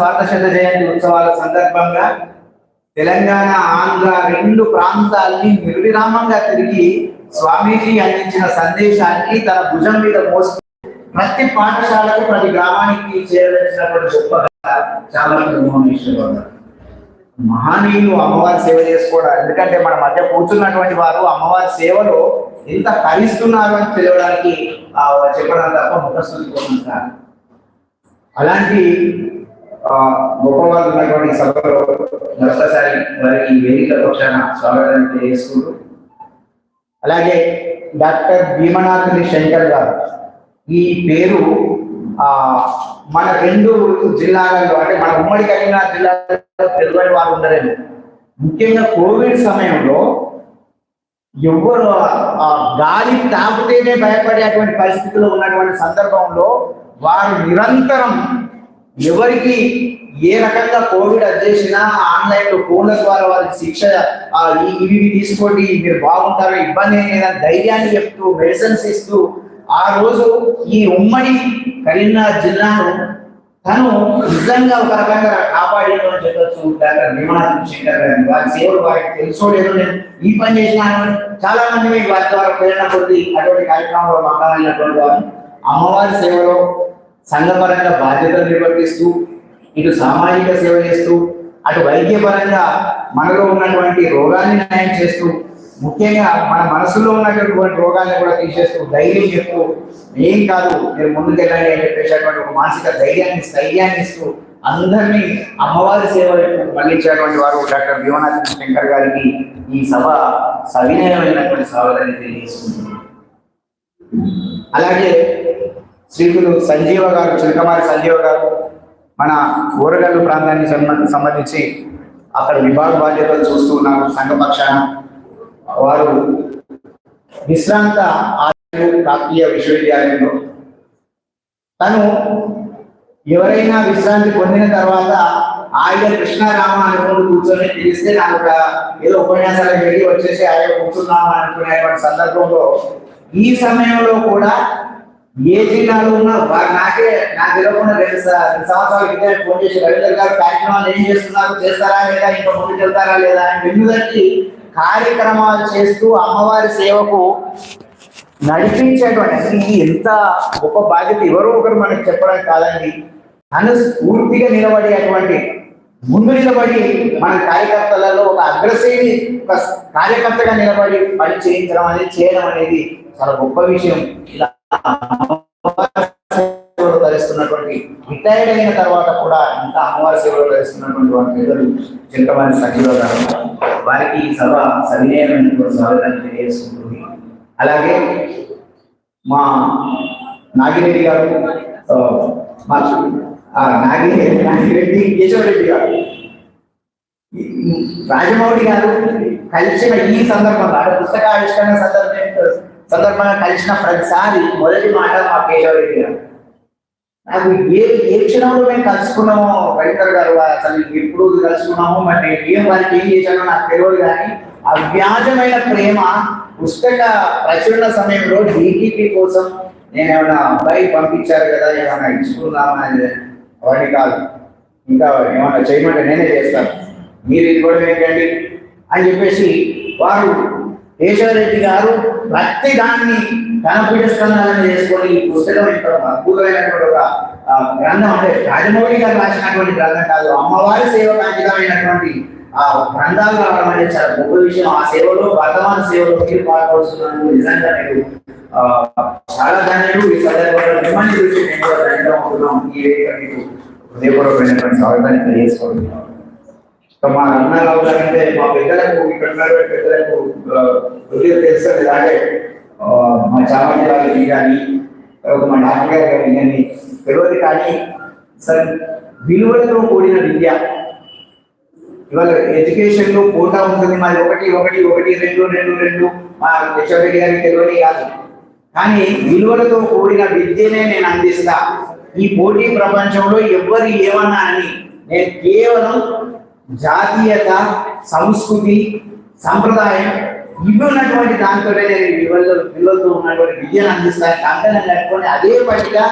స్వాతంత్ర జయంతి ఉత్సవాల సందర్భంగా తెలంగాణ ఆంధ్ర రెండు ప్రాంతాల్ని నిర్విరామంగా తిరిగి స్వామీజీ అందించిన సందేశాన్ని తన భుజం మీద మోసి ప్రతి పాఠశాలకు ప్రతి గ్రామానికి చేరవలసినటువంటి గొప్ప చాలా మహేశ్వర మహనీయులు అమ్మవారి సేవ చేసుకోవడం. ఎందుకంటే మన మధ్య కూర్చున్నటువంటి వారు అమ్మవారి సేవలో ఎంత కరిస్తున్నారు అని తెలియడానికి ఆ, చెప్పడం తప్ప ముఖస్థుతి కోసం అలాంటి ఆ, గొప్పవారు ఉన్నటువంటి సభలో మరొకసారి వారికి ఈ వేదిక పక్షాన స్వాగతం తెలియజేసుకుంటూ. అలాగే డాక్టర్ భీమనాథుని శంకర్ గారు ఈ పేరు ఆ మన రెండు జిల్లాలలో అంటే మన ఉమ్మడి కరీంనగర్ జిల్లాలో తెలియని వారు ఉండలేదు ముఖ్యంగా కోవిడ్ సమయంలో ఎవ్వరు ఆ గాలి తాకితేనే భయపడేటువంటి పరిస్థితిలో ఉన్నటువంటి సందర్భంలో వారు నిరంతరం ఎవరికి ఏ రకంగా కోవిడ్ అధ్యక్షినా ఆన్లైన్లో ఫోన్ల ద్వారా వారికి శిక్ష ఇవి తీసుకోండి మీరు బాగుంటారు ఇబ్బంది ఏం లేదని ధైర్యాన్ని చెప్తూ మెడిసిన్స్ ఇస్తూ ఆ రోజు ఈ ఉమ్మడి కరీంనగర్ జిల్లాను తను నిజంగా ఒక రకంగా కాపాడేదో చెప్పచ్చు. డాక్టర్ భీమనాథ్ శంకర్ గారిని వారి సేవలు వారికి తెలుసో లేదో నేను ఈ పని చేసినాను చాలా మంది వారి ద్వారా ప్రేరణ పొంది అటువంటి కార్యక్రమంలో మాట్లాడినటువంటి వారు. అమ్మవారి సేవలో సంఘపరంగా బాధ్యతలు నిర్వర్తిస్తూ ఇటు సామాజిక సేవ చేస్తూ అటు వైద్యపరంగా మనలో ఉన్నటువంటి రోగాన్ని నయం చేస్తూ ముఖ్యంగా మన మనసులో ఉన్నటువంటి రోగాన్ని కూడా తీసేస్తూ ధైర్యం చెప్తూ ఏం కాదు మీరు ముందుకెళ్ళండి అని చెప్పేసేటువంటి ఒక మానసిక ధైర్యాన్ని స్థైర్యాన్ని ఇస్తూ అందరినీ అమ్మవారి సేవలు మళ్ళించేటువంటి వారు డాక్టర్ భీమనాథ్ శంకర్ గారికి ఈ సభ సవినయమైనటువంటి స్వాగతాన్ని తెలియజేస్తుంది అలాగే శ్రీకులు సంజీవ గారు చిలకమారి సంజీవ గారు మన ఊరగల్లు ప్రాంతానికి సంబంధ సంబంధించి అక్కడ విభాగ బాధ్యతలు చూస్తూ ఉన్నారు సంఘపక్షాన వారు విశ్రాంత ఆచార్యులు కాకీయ విశ్వవిద్యాలయంలో. తను ఎవరైనా విశ్రాంతి పొందిన తర్వాత ఆయన కృష్ణారామ అనుకుంటూ కూర్చొని పిలిస్తే నాకు ఒక ఏదో ఉపన్యాసాలకు వెళ్ళి వచ్చేసి ఆయన కూర్చున్నాము అనుకునేటువంటి సందర్భంలో ఈ సమయంలో కూడా ఏ జిల్లాలో ఉన్నా వారు నాకే నాకు తెలియకుండా రెండు స- రెండు సంవత్సరాల క్రితం ఫోన్ చేసి రవీంద్ర గారు కార్యక్రమాలు ఏం చేస్తున్నారు చేస్తారా లేదా ఇంకా ముందుకు వెళ్తారా లేదా అని వెన్నుదట్టి కార్యక్రమాలు చేస్తూ అమ్మవారి సేవకు నడిపించేటువంటి అసలు ఇది ఎంత గొప్ప బాధ్యత ఎవరో ఒకరు మనకు చెప్పడం కాదండి. తను స్ఫూర్తిగా నిలబడేటువంటి ముందు నిలబడి మన కార్యకర్తలలో ఒక అగ్రశ్రేణి ఒక కార్యకర్తగా నిలబడి పని చేయించడం అనేది చేయడం అనేది చాలా గొప్ప విషయం. ఇలా సేవలు ధరిస్తున్నటువంటి రిటైర్డ్ అయిన తర్వాత కూడా ఇంకా అమ్మవారి సేవలు ధరిస్తున్నటువంటి వారి పేదలు చింతమాని సఖిలో గారు వారికి ఈ సభ సవినయమైనటువంటి స్వాగతాన్ని తెలియజేసుకుంటుంది. అలాగే మా నాగిరెడ్డి గారు మా నాగిరెడ్డి నాగిరెడ్డి కేశవరెడ్డి గారు రాజమౌళి గారు కలిసిన ఈ సందర్భంలో అంటే పుస్తక ఆవిష్కరణ సందర్భం సందర్భంగా కలిసిన ప్రతిసారి మొదటి మాట మా కేశవరెడ్డి గారు నాకు ఏ ఏ క్షణంలో మేము కలుసుకున్నామో రవీందర్ గారు అసలు ఎప్పుడు కలుసుకున్నామో మరి నేను ఏం వారికి ఏం చేశానో నాకు తెలియదు కానీ అవ్యాజమైన ప్రేమ పుస్తక ప్రచురణ సమయంలో డీటీపీ కోసం నేను ఏమైనా అబ్బాయి పంపించారు కదా ఏమైనా ఇచ్చుకుందామా అవన్నీ కాదు. ఇంకా ఏమైనా చేయమంటే నేనే చేస్తాను. మీరు ఇది కూడా ఏంటండి అని చెప్పేసి వారు కేశవరెడ్డి గారు ప్రతి దాన్ని తన పీఠస్కంధాలను చేసుకొని ఈ పుస్తకం ఇంత అద్భుతమైనటువంటి ఒక గ్రంథం అంటే రాజమౌళి గారు రాసినటువంటి గ్రంథం కాదు అమ్మవారి సేవకు అంకితమైనటువంటి ఆ గ్రంథాలు రావడం అనేది చాలా గొప్ప విషయం. ఆ సేవలో వర్తమాన సేవలో మీరు పాల్గొస్తున్నందుకు నిజంగా నేను చాలా ధన్యులు ఈ సందర్భంలో మిమ్మల్ని చూసి నేను కూడా ధన్యత ఈ వేదిక మీకు హృదయపూర్వకమైనటువంటి స్వాగతాన్ని తెలియజేసుకుంటున్నాను. మా అన్న గారు మా పెద్దలకు ఇక్కడ పెద్దలకు ఆ, తెలుస్తుంది తెలుసు అలాగే మా చామంతి గారికి కానీ మా డాక్టర్ గారు కానీ కానీ తెలియదు కానీ సార్ విలువలతో కూడిన విద్య. ఇవాళ ఎడ్యుకేషన్లో పోతా ఉంటుంది. మాది ఒకటి ఒకటి ఒకటి రెండు రెండు రెండు. మా యశోరెడ్డి గారికి తెలియని కాదు. కానీ విలువలతో కూడిన విద్యనే నేను అందిస్తా. ఈ పోటీ ప్రపంచంలో ఎవరు ఏమన్నా అని నేను కేవలం జాతీయత సంస్కృతి సంప్రదాయం ఇవి ఉన్నటువంటి దాంతోనే నేను పిల్లలతో విలువలతో ఉన్నటువంటి విద్యను అందిస్తాను. కంకణం కట్టుకొని అదే పనిగా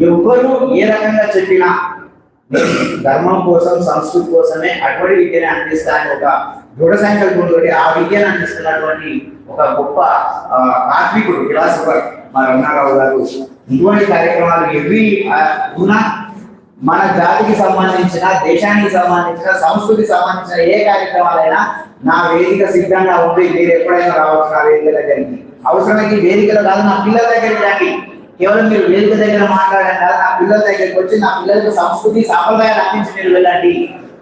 ఎవ్వరు ఏ రకంగా చెప్పినా ధర్మం కోసం సంస్కృతి కోసమే అటువంటి విద్యను అందిస్తాను. ఒక దృఢ సంకల్పంతో ఆ విద్యను అందిస్తున్నటువంటి ఒక గొప్ప కార్మికుడు ఫిలాసఫర్ మా రమణారావు గారు. ఇటువంటి కార్యక్రమాలు ఎవరి ఉన్నా మన జాతికి సంబంధించిన దేశానికి సంబంధించిన సంస్కృతికి సంబంధించిన ఏ కార్యక్రమాలైనా నా వేదిక సిద్ధంగా ఉంది. మీరు ఎప్పుడైనా రావచ్చు నా వేదిక దగ్గరికి. అవసరమైతే వేదికలో కాదు నా పిల్లల దగ్గరికి రండి. కేవలం మీరు వేదిక దగ్గర మాట్లాడడం కాదు నా పిల్లల దగ్గరికి వచ్చి నా పిల్లలకు సంస్కృతి సాంప్రదాయాలు అందించి మీరు వెళ్ళండి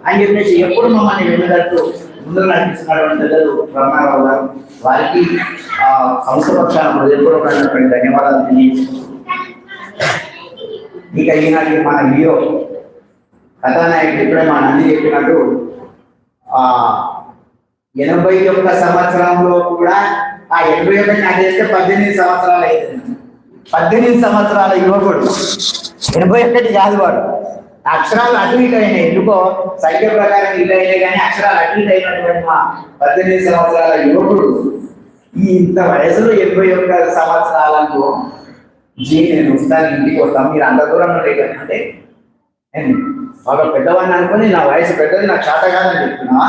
అని చెప్పేసి ఎప్పుడు మమ్మల్ని వెళ్ళినట్టు ముందుకు నడిపిస్తున్నటువంటి పిల్లలు బ్రహ్మారావు గారు వారికి ఆ, సంస్థ పక్షాన హృదయపూర్వకమైనటువంటి ధన్యవాదాలు తెలియజేస్తున్నాను. ఇక ఈనాటి మన హీరో కథానాయకుడు ఇప్పుడే మా నంది చెప్పినట్టు ఆ ఎనభై ఒక్క సంవత్సరంలో కూడా ఆ ఎనభై ఒకటి నాకు చేస్తే పద్దెనిమిది సంవత్సరాలు అయింది పద్దెనిమిది సంవత్సరాల యువకుడు. ఎనభై ఒకటి కాదు వాడు. అక్షరాలు అటు ఇటు అయినాయి. ఎందుకో సంఖ్య ప్రకారం ఇటు అయినాయి కానీ అక్షరాలు అటు ఇటు అయినటువంటి మా పద్దెనిమిది సంవత్సరాల యువకుడు. ఈ ఇంత వయసులో ఎనభై ఒక్క సంవత్సరాలకు జీ నేను వస్తాను ఇంటికి వస్తాను మీరు అంత దూరం నుండి అంటే నేను బాగా పెద్దవాడిని అనుకుని నా వయసు పెద్దది నాకు చేత కాదని చెప్తున్నా.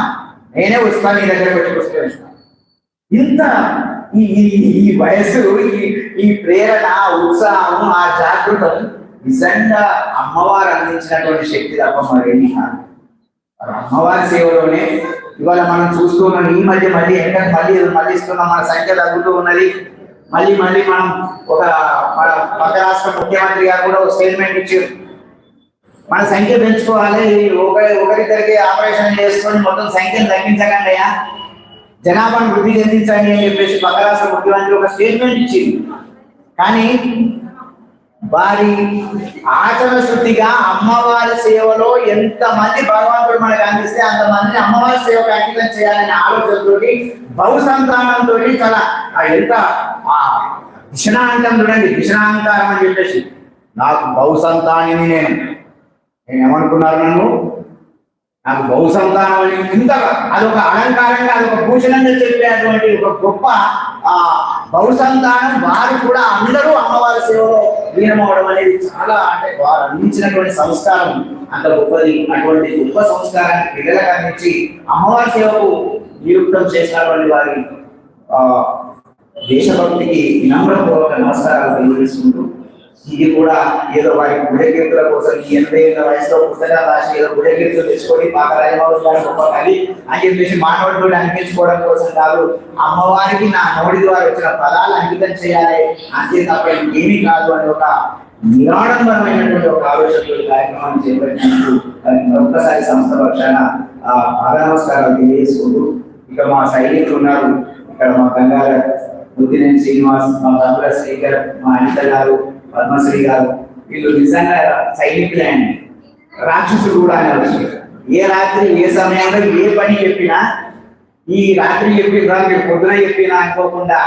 నేనే వస్తాను నీ దగ్గర పెట్టి పుస్తకం ఇంత ఈ ఈ- వయసు ఈ ఈ ప్రేరణ ఉత్సాహం ఆ జాగృతం నిజంగా అమ్మవారు అందించినటువంటి శక్తి తప్ప మరేమి కాదు. అమ్మవారి సేవలోనే ఇవాళ మనం చూస్తూ ఉన్నాం ఈ మధ్య మళ్ళీ ఎక్కడ మళ్ళీ మళ్ళీ ఇస్తున్నాం మన సంఖ్య తగ్గుతూ ఉన్నది. మళ్ళీ మళ్ళీ మనం ఒక పక్క రాష్ట్ర ముఖ్యమంత్రి గారు కూడా ఒక స్టేట్మెంట్ ఇచ్చారు. మన సంఖ్య పెంచుకోవాలి ఒక ఒకరిద్దరికి ఆపరేషన్ చేసుకొని మొత్తం సంఖ్యను తగ్గించకండి అయ్యా. జనాభాను వృద్ధి చెందించండి అని చెప్పేసి పక్క రాష్ట్ర ముఖ్యమంత్రి ఒక స్టేట్మెంట్ ఇచ్చింది. కానీ వారి ఆచరణ శుద్ధిగా అమ్మవారి సేవలో ఎంత మంది భగవంతుడు మనకు అందిస్తే అంతమందిని అమ్మవారి సేవకు అంకితం చేయాలనే ఆలోచనతోటి బహుసంతానంతో చాలా ఎంత విషణాంతం చూడండి విషణాంకారం అని చెప్పేసి. నాకు బహుసంతానిని నేను. నేను ఏమనుకున్నారు నన్ను? నాకు బహు సంతానం అని ఇంత అదొక అలంకారంగా అదొక భూషణంగా చెప్పేటువంటి ఒక గొప్ప ఆ బహుసంతానం వారు కూడా అందరూ అమ్మవారి సేవలో లీనమవడం అనేది చాలా అంటే వారు అందించినటువంటి సంస్కారం. అంత గొప్పది. అటువంటి గొప్ప సంస్కారాన్ని పిల్లలకు అందించి అమ్మవారి సేవకు నియుక్తం చేసినటువంటి వారి ఆ దేశభక్తికి వినమ్రపూర్వక నమస్కారాలు తెలియజేసుకుంటూ ఇది కూడా ఏదో వారి గుడకీర్తుల కోసం ఈ ఎనభై ఏళ్ళ వయసులో పుస్తకాలు రాసి ఏదో గుడకీర్తులు తెచ్చుకొని పాత రాజబాబు గారు గొప్ప కలి అని చెప్పేసి మానవుడు అనిపించుకోవడం కోసం కాదు అమ్మవారికి నా నోడి ద్వారా వచ్చిన పదాలు అంకితం చేయాలి. అంతే తప్ప ఏమీ కాదు అని ఒక నిరాడంబరమైనటువంటి ఒక ఆలోచనతో కార్యక్రమాన్ని చేపట్టినందుకు ఒక్కసారి సంస్థ పక్షాన ఆ పాద నమస్కారాలు తెలియజేసుకుంటూ ఇక మా సైనికులు ఉన్నారు. ఇక్కడ మా గంగాధర్ ముద్దినేని శ్రీనివాస్ మా తమ్ముల శ్రీకర్ మా అనిత గారు పద్మశ్రీ గారు వీళ్ళు నిజంగా సైనికులే అండి. రాక్షసుడు కూడా అనవచ్చు ఏ రాత్రి ఏ సమయంలో ఏ పని చెప్పినా ఈ రాత్రి చెప్పినా మీరు పొద్దున చెప్పినా అనుకోకుండా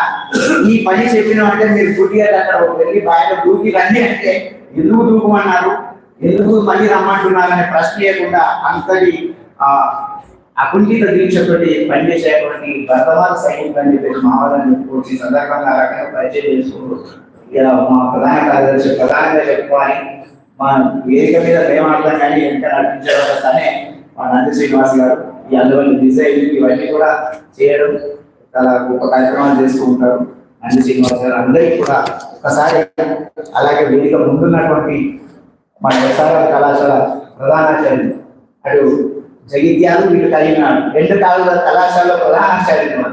ఈ పని చెప్పినా అంటే మీరు గుడ్డిగా అక్కడ వెళ్ళి బయట దూకి రండి అంటే ఎందుకు దూకమన్నారు? ఎందుకు మళ్ళీ రమ్మంటున్నారు అనే ప్రశ్న లేకుండా అంతటి ఆ అకుంఠిత దీక్షతోటి పనిచేసేటువంటి వర్తమాన సైనికులు అని చెప్పేసి మావాలని చెప్పుకోవచ్చు. ఈ సందర్భంగా రకంగా పరిచయం చేసుకుంటూ ఇలా మా ప్రధాన కార్యదర్శి ప్రధానంగా చెప్పుకోవాలి. మా వేదిక మీద ఏమాడతాం కానీ ఎంత నడిపించే మా నంది శ్రీనివాస్ గారు ఈ అందువల్ల డిజైన్ ఇవన్నీ కూడా చేయడం చాలా గొప్ప కార్యక్రమాలు చేస్తూ ఉంటారు. నంది శ్రీనివాస్ గారు అందరికీ కూడా ఒకసారి అలాగే వేదిక ముందున్నటువంటి మా ఎస్ఆర్ఆర్ కళాశాల ప్రధానాచార్యులు అటు జగిత్యాలు ఇటు కలిగినాడు రెండు కాలువ కళాశాల ప్రధానాచార్యులు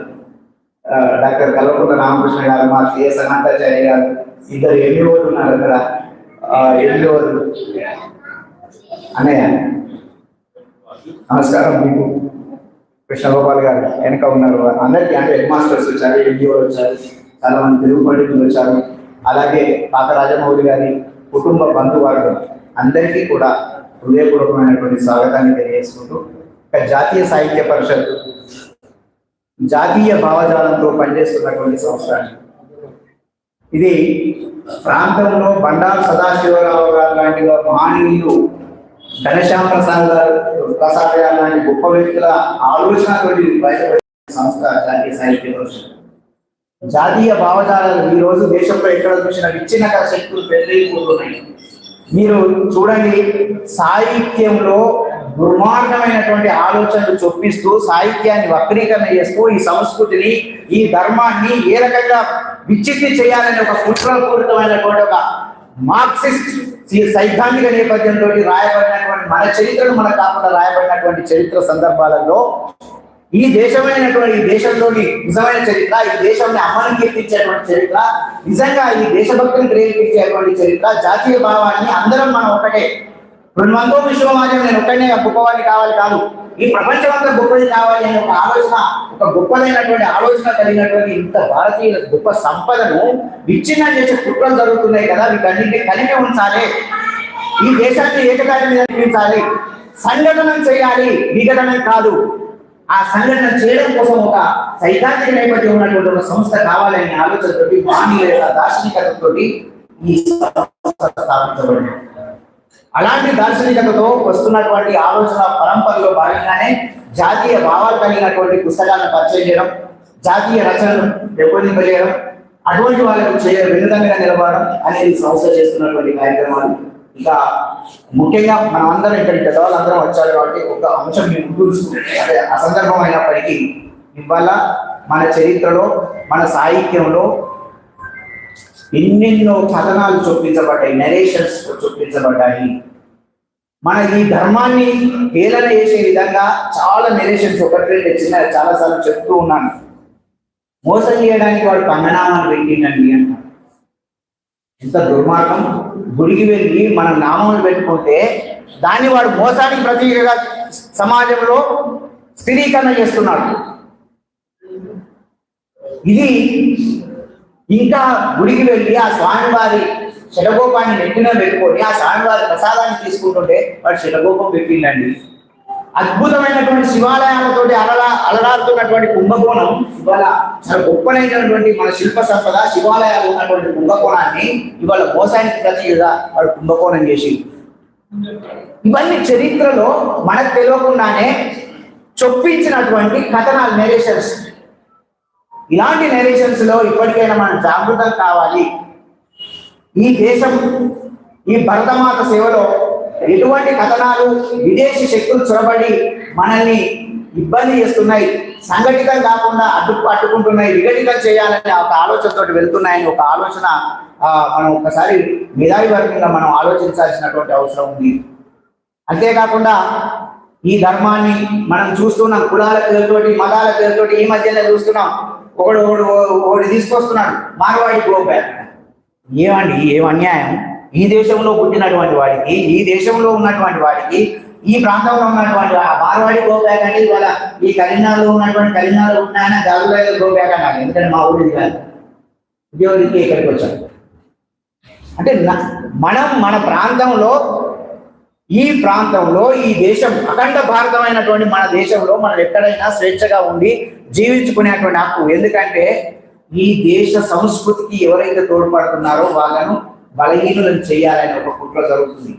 డాక్టర్ కల్వకుంట రామకృష్ణ గారు మా సిఎస్ అనంతాచార్య గారు ఇద్దరు ఎండిఓలు ఉన్నారు అక్కడ ఎండిఓలు అన్నయ్య నమస్కారం మీకు. కృష్ణగోపాల్ గారు వెనక ఉన్నారు. అందరికీ అంటే హెడ్ మాస్టర్స్ వచ్చారు ఎండిఓలు వచ్చారు. చాలా మంది తెలుగు పండితులు వచ్చారు. అలాగే పాత రాజమౌళి గారి కుటుంబ బంధువర్గం అందరికీ కూడా హృదయపూర్వకమైనటువంటి స్వాగతాన్ని తెలియజేసుకుంటూ ఒక జాతీయ సాహిత్య పరిషత్ జాతీయ భావజాలంతో పనిచేస్తున్నటువంటి సంస్థ ఇది ప్రాంతంలో బండారు సదాశివరావు గారు లాంటి వారు మహనీయులు ఘనశ్యామ ప్రసాద్ గారు ప్రసాద్ గారు లాంటి గొప్ప వ్యక్తుల ఆలోచనతోటి బయటపడిన సంస్థ జాతీయ సాహిత్య పరిషత్. జాతీయ భావజాలాలు ఈ రోజు దేశంలో ఎక్కడ చూసిన విచ్ఛిన్నత శక్తులు పెద్దయిపోతున్నాయి మీరు చూడండి సాహిత్యంలో దుర్మార్గమైనటువంటి ఆలోచనలు చొప్పిస్తూ సాహిత్యాన్ని వక్రీకరణ చేస్తూ ఈ సంస్కృతిని ఈ ధర్మాన్ని ఏ రకంగా విచ్చిత్తి చేయాలని ఒక కుట్రపూరితమైనటువంటి ఒక మార్క్సిస్ట్ ఈ సైద్ధాంతిక నేపథ్యంతో రాయబడినటువంటి మన చరిత్రను మన కాకుండా రాయబడినటువంటి చరిత్ర సందర్భాలలో ఈ దేశమైనటువంటి ఈ దేశంలోని నిజమైన చరిత్ర ఈ దేశాన్ని అమ్మని కీర్తించేటువంటి చరిత్ర నిజంగా ఈ దేశభక్తిని ప్రేరేపించేటువంటి చరిత్ర జాతీయ భావాన్ని అందరం మనం ఒకటే రెండు వందల విశ్వమాజం నేను ఒక్కనే గొప్పవాడిని కావాలి కాదు. ఈ ప్రపంచం అంతా గొప్పది కావాలి అనే ఒక ఆలోచన ఒక గొప్పదైనటువంటి ఆలోచన కలిగినటువంటి ఇంత భారతీయుల గొప్ప సంపదను విచ్ఛిన్నం చేసే కుట్రలు జరుగుతున్నాయి కదా వీటన్నింటినీ కలిగి ఉంచాలి. ఈ దేశాన్ని ఏకదారి మీద నడిపించాలి సంఘటన చేయాలి విఘటన కాదు. ఆ సంఘటన చేయడం కోసం ఒక సైద్ధాంతిక నేపథ్యం ఉన్నటువంటి ఒక సంస్థ కావాలనే ఆలోచనతోటి మానవీయ దార్శనికతతోటి ఈ స్థాపించబడింది. అలాంటి దార్శనికతతో వస్తున్నటువంటి ఆలోచన పరంపరలో భాగంగానే జాతీయ భావాలు కలిగినటువంటి పుస్తకాలను పరిచయం చేయడం జాతీయ రచనలు పెంపొందింపజేయడం అటువంటి వాళ్ళకు చేయ వినూతంగా నిలబడడం అనేది సంస్థ చేస్తున్నటువంటి కార్యక్రమాలు. ఇంకా ముఖ్యంగా మనం అందరం ఇక్కడ పెద్దవాళ్ళందరం వచ్చారు కాబట్టి ఒక అంశం మీరు గుర్తుంచుకుంటే. అంటే అసందర్భమైనప్పటికీ ఇవాళ మన చరిత్రలో మన సాహిత్యంలో ఎన్నెన్నో కథనాలు చొప్పించబడ్డాయి నరేషన్స్ చొప్పించబడ్డాయి. మన ఈ ధర్మాన్ని హేళన చేసే విధంగా చాలా నెరేషన్స్ ఒకటి రెండు చిన్న చాలా సార్లు చెప్తూ ఉన్నాను. మోసం చేయడానికి వాడు కంగనామాన్ని పెట్టిండండి అంటారు. ఎంత దుర్మార్గం. గుడికి వెళ్ళి మన నామం పెట్టుకుంటే దాన్ని వాడు మోసానికి ప్రతీకగా సమాజంలో స్థిరీకరణ చేస్తున్నాడు. ఇది ఇంకా గుడికి వెళ్ళి ఆ స్వామివారి శరగోపాన్ని నెట్టిన పెట్టుకొని ఆ స్వామివారి ప్రసాదాన్ని తీసుకుంటుంటే వాడు శటగోపం పెట్టిందండి అద్భుతమైనటువంటి శివాలయాలతోటి అలలా అలరాడుతున్నటువంటి కుంభకోణం ఇవాళ చాలా గొప్పనైనటువంటి మన శిల్ప సంపద శివాలయాలు ఉన్నటువంటి కుంభకోణాన్ని ఇవాళ మోసానికి ప్రతిగా వాడు కుంభకోణం చేసి ఇవన్నీ చరిత్రలో మనకు తెలియకుండానే చొప్పించినటువంటి కథనాలు నెరేషన్స్ ఇలాంటి నెరేషన్స్లో ఇప్పటికైనా మనం జాగృతం కావాలి. ఈ దేశం ఈ భరతమాత సేవలో ఎటువంటి కథనాలు విదేశీ శక్తులు చొరబడి మనల్ని ఇబ్బంది చేస్తున్నాయి. సంఘటితం కాకుండా అడ్డు అడ్డుకుంటున్నాయి విఘటితం చేయాలనే ఒక ఆలోచనతో వెళ్తున్నాయని ఒక ఆలోచన మనం ఒకసారి మేధావి వర్గంగా మనం ఆలోచించాల్సినటువంటి అవసరం ఉంది. అంతేకాకుండా ఈ ధర్మాన్ని మనం చూస్తున్నాం కులాల పేరుతోటి మతాల పేరుతోటి ఈ మధ్యనే చూస్తున్నాం. ఒకడు ఒకడు ఒకటి తీసుకొస్తున్నాడు మార్వాడి గోపాల్ ఏమండి ఏం అన్యాయం? ఈ దేశంలో పుట్టినటువంటి వాడికి ఈ దేశంలో ఉన్నటువంటి వాడికి ఈ ప్రాంతంలో ఉన్నటువంటి ఆ మార్వాడి గోబ్యాక్ అంటే ఇవాళ ఈ కలినాలో ఉన్నటువంటి కరీంనగర్లో ఉన్నాయని గాజువాడ గోబ్యాక్ అన్నారు. ఎందుకంటే మా ఊరిది కాదు. ఉద్యోగికి ఇక్కడికి వచ్చారు. అంటే మనం మన ప్రాంతంలో ఈ ప్రాంతంలో ఈ దేశం అఖండ భారతమైనటువంటి మన దేశంలో మనం ఎక్కడైనా స్వేచ్ఛగా ఉండి జీవించుకునేటువంటి హక్కు. ఎందుకంటే ఈ దేశ సంస్కృతికి ఎవరైతే తోడ్పడుతున్నారో వాళ్ళను బలహీనులను చేయాలని ఒక కుట్ర జరుగుతుంది.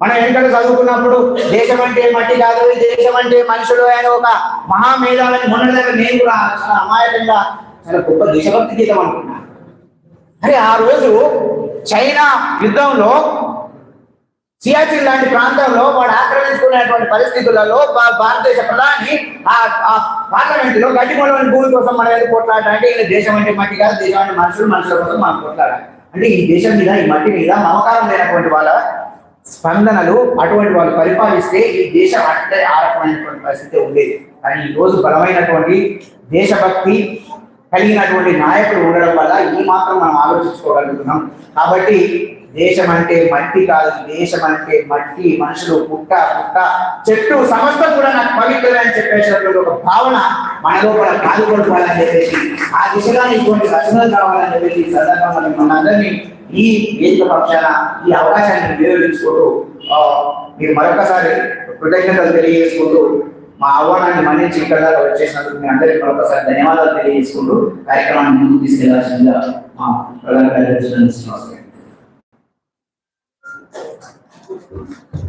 మనం ఎక్కడ చదువుకున్నప్పుడు దేశం అంటే మట్టి కాదు దేశం అంటే మనుషులు అని ఒక మహామేధాలని మొన్న దగ్గర నేను కూడా చాలా అమాయకంగా చాలా గొప్ప దేశభక్తి గీతం అనుకున్నాను అరే ఆ రోజు చైనా యుద్ధంలో సియాచిన్ లాంటి ప్రాంతంలో వాడు ఆక్రమించుకునేటువంటి పరిస్థితులలో భారతదేశ ప్రధాని ఆ పార్లమెంట్లో గడ్డిమూలమైన భూమి కోసం మనం ఏదో కొట్లాడాలంటే ఈయన దేశం అంటే మట్టి కాదు దేశం అంటే మనుషులు మనుషుల కోసం మనం కొట్లాడాలి. అంటే ఈ దేశం మీద ఈ మట్టి మీద మమకారం లేనటువంటి వాళ్ళ స్పందనలు అటువంటి వాళ్ళు పరిపాలిస్తే ఈ దేశం అంటే ఆరకమైనటువంటి పరిస్థితి ఉండేది. కానీ ఈ రోజు బలమైనటువంటి దేశభక్తి కలిగినటువంటి నాయకులు ఉండడం వల్ల ఈ మాత్రం మనం ఆలోచించుకోగలుగుతున్నాం. కాబట్టి దేశం అంటే మట్టి కాదు దేశం అంటే మట్టి మనుషులు పుట్ట పుట్ట చెట్టు సమస్త కూడా నాకు పవిత్రమే అని చెప్పేసినటువంటి ఒక భావన మన లోపల కాదుకోవాలని చెప్పేసి ఆ దిశగా ఇటువంటి రచనలు కావాలని చెప్పేసి ఈ సందర్భంగా మన అందరినీ ఈ వేదిక పక్షాన ఈ అవకాశాన్ని వినియోగించుకుంటూ మీరు మరొకసారి కృతజ్ఞతలు తెలియజేసుకుంటూ మా ఆహ్వానాన్ని మన్నించి ఇక్కడ దాకా వచ్చేసినందుకు మీ అందరికీ మరొకసారి ధన్యవాదాలు తెలియజేసుకుంటూ కార్యక్రమాన్ని ముందుకు తీసుకెళ్ళాల్సిందిగా మా ప్రధాన కార్యదర్శి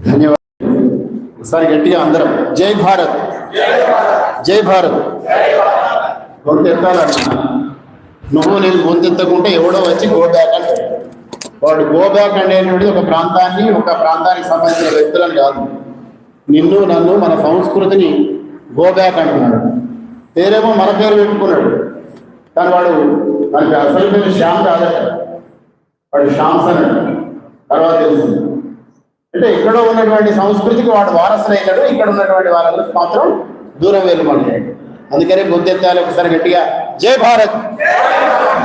ధన్యవాదాలు. ఒకసారి గట్టిగా అందరం. జై భారత్. జై భారత్. గొంతు నువ్వు నేను గొంతెత్తకుంటే ఎవడో వచ్చి గో దాకా వాడు గోబ్యాక్ అనేటువంటిది ఒక ప్రాంతాన్ని ఒక ప్రాంతానికి సంబంధించిన వ్యక్తులను కాదు. నిన్ను నన్ను మన సంస్కృతిని గోబ్యాక్ అంటున్నాడు. పేరేమో మన పేరు పెట్టుకున్నాడు. కానీ వాడు మనకి అసలు పేరు శ్యామ్ కాదట వాడు శ్యామ్స్ అన్నాడు తర్వాత తెలిసింది అంటే ఇక్కడ ఉన్నటువంటి సంస్కృతికి వాడు వారసులైనాడు ఇక్కడ ఉన్నటువంటి వాళ్ళకి మాత్రం దూరం వెళ్ళమంటాడు. అందుకనే గొంతెత్తాలి ఒకసారి గట్టిగా. జై భారత్!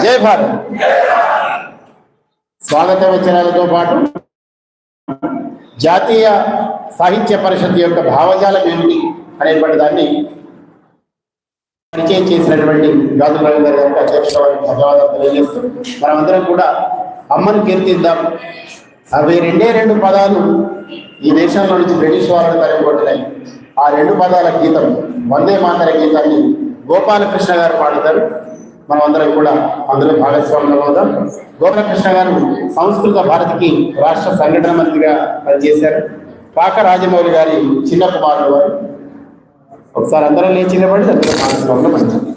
జై భారత్! స్వాగత వచనాలతో పాటు జాతీయ సాహిత్య పరిషత్ యొక్క భావజాలం ఏమిటి అనేటువంటి దాన్ని పరిచయం చేసినటువంటి గాజు రవి గారి యొక్క అధ్యక్ష వారికి ధన్యవాదాలు తెలియజేస్తూ మనమందరం కూడా అమ్మను కీర్తిద్దాం. అవి రెండే రెండు పదాలు ఈ దేశంలో నుంచి బ్రిటిష్ వాళ్ళని తరిమికొట్టినాయి ఆ రెండు పదాల గీతం వందే మాతర గీతాన్ని గోపాలకృష్ణ గారు పాడుతారు. మనమందరం కూడా అందులో భాగస్వాములు అవుదాం. గోపాలకృష్ణ గారు సంస్కృత భారతికి రాష్ట్ర సంఘటన మంత్రిగా పనిచేశారు. పాక రాజమౌళి గారి చిన్న కుమారుడు వారు. ఒకసారి అందరం లేచి నిలబడి అందులో భాగస్వాములు మంచిది